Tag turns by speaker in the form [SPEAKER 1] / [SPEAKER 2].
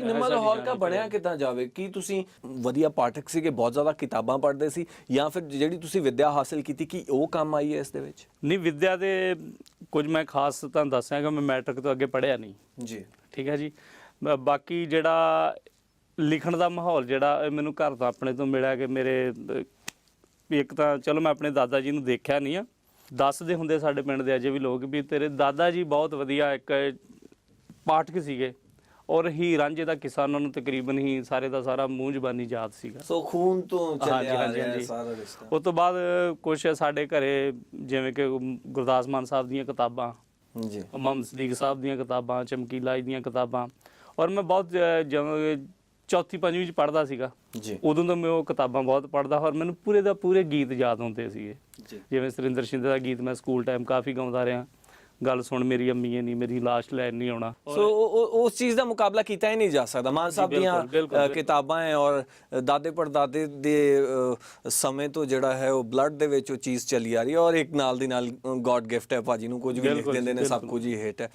[SPEAKER 1] ਜੀ ਨਿਮਲ ਹੌਲਕਾ ਬਣਿਆ ਕਿਦਾਂ ਜਾਵੇ? ਕੀ ਤੁਸੀਂ ਵਧੀਆ ਪਾਠਕ ਸੀਗੇ ਬਹੁਤ ਜ਼ਿਆਦਾ ਕਿਤਾਬਾਂ ਪੜ੍ਹਦੇ ਸੀ ਜਾਂ ਫਿਰ ਜਿਹੜੀ ਤੁਸੀਂ ਵਿੱਦਿਆ ਹਾਸਲ ਕੀਤੀ ਕੀ ਉਹ ਕੰਮ ਆਈ ਹੈ ਇਸ ਦੇ ਵਿੱਚ?
[SPEAKER 2] ਨਹੀਂ ਵਿਦਿਆ ਦੇ ਕੁਝ ਮੈਂ ਖਾਸ ਤੁਹਾਨੂੰ ਦੱਸਿਆਗਾ ਮੈਂ ਮੈਟ੍ਰਿਕ ਤੋਂ ਅੱਗੇ ਪੜ੍ਹਿਆ ਨਹੀਂ।
[SPEAKER 1] ਜੀ।
[SPEAKER 2] ਠੀਕ ਹੈ ਜੀ? ਬਾਕੀ ਜਿਹੜਾ ਲਿਖਣ ਦਾ ਮਾਹੌਲ ਜਿਹੜਾ ਇਹ ਮੈਨੂੰ ਘਰ ਤੋਂ ਆਪਣੇ ਤੋਂ ਮਿਲਿਆ ਕਿ ਮੇਰੇ ਵੀ ਇੱਕ ਤਾਂ ਚਲੋ ਮੈਂ ਆਪਣੇ ਦਾਦਾ ਜੀ ਨੂੰ ਦੇਖਿਆ ਨਹੀਂ ਆ। ਦੱਸਦੇ ਹੁੰਦੇ ਸਾਡੇ ਪਿੰਡ ਦੇ ਅਜੇ ਵੀ ਲੋਕ ਵੀ ਤੇਰੇ ਦਾਦਾ ਜੀ ਬਹੁਤ ਵਧੀਆ ਇੱਕ ਪਾਠਕ ਸੀਗੇ। ਔਰ ਹੀ ਰਾਂਝੇ ਦਾ ਕਿੱਸਾ ਉਹਨਾਂ ਨੂੰ ਤਕਰੀਬਨ ਹੀ ਸਾਰੇ ਦਾ ਸਾਰਾ ਮੂੰਹ ਜ਼ਬਾਨੀ ਯਾਦ ਸੀਗਾ।
[SPEAKER 1] ਸੋ ਖੂਨ ਤੋਂ ਚੱਲਿਆ ਆ ਰਿਹਾ। ਸਾਰਾ ਰਿਸ਼ਤਾ।
[SPEAKER 2] ਉਸ ਤੋਂ ਬਾਅਦ ਕੁਝ ਸਾਡੇ ਘਰੇ ਜਿਵੇਂ ਕਿ ਗੁਰਦਾਸ ਮਾਨ ਸਾਹਿਬ ਦੀਆਂ ਕਿਤਾਬਾਂ
[SPEAKER 1] ਜੀ।
[SPEAKER 2] ਮੁਹੰਮਦ ਸਦੀਕ ਸਾਹਿਬ ਦੀਆਂ ਕਿਤਾਬਾਂ ਚਮਕੀਲਾ ਜੀ ਦੀਆਂ ਕਿਤਾਬਾਂ। ਔਰ ਮੈਂ ਬਹੁਤ ਜਦੋਂ ਚੌਥੀ ਪੰਜਵੀਂ ਚ ਪੜ੍ਹਦਾ ਸੀਗਾ
[SPEAKER 1] ਜੀ।
[SPEAKER 2] ਉਦੋਂ ਤੋਂ ਮੈਂ ਉਹ ਕਿਤਾਬਾਂ ਬਹੁਤ ਪੜ੍ਹਦਾ ਔਰ ਮੈਨੂੰ ਪੂਰੇ ਦਾ ਪੂਰੇ ਗੀਤ ਯਾਦ ਹੁੰਦੇ ਸੀਗੇ। ਜਿਵੇਂ ਸੁਰਿੰਦਰ ਸ਼ਿੰਦੇ ਦਾ ਗੀਤ ਮੈਂ ਸਕੂਲ ਟਾਈਮ ਕਾਫੀ ਗਾਉਂਦਾ ਰਿਹਾ। ਗੱਲ ਸੁਣ ਮੇਰੀ ਅੰਮੀਏ ਨਹੀਂ ਮੇਰੀ ਲਾਸ਼ ਲੈਣ ਨਹੀਂ ਆਉਣਾ
[SPEAKER 1] ਸੋ ਉਸ ਚੀਜ਼ ਦਾ ਮੁਕਾਬਲਾ ਕੀਤਾ ਹੀ ਨਹੀਂ ਜਾ ਸਕਦਾ ਮਾਨ ਸਾਹਿਬ ਦੀਆਂ। ਕਿਤਾਬਾਂ ਹੈ ਔਰ ਦਾਦੇ ਪੜਦਾਦੇ ਦੇ ਸਮੇਂ ਤੋਂ ਜਿਹੜਾ ਹੈ ਉਹ ਬਲੱਡ ਦੇ ਵਿੱਚ ਉਹ ਚੀਜ਼ ਚੱਲੀ ਆ ਰਹੀ ਹੈ ਔਰ ਇੱਕ ਨਾਲ ਦੀ ਨਾਲ ਗੋਡ ਗਿਫਟ ਹੈ ਭਾਜੀ ਨੂੰ ਕੁਝ ਵੀ ਲਿਖ ਦਿੰਦੇ ਨੇ ਸਭ। ਕੁਝ ਹੀ ਹਿੱਟ ਹੈ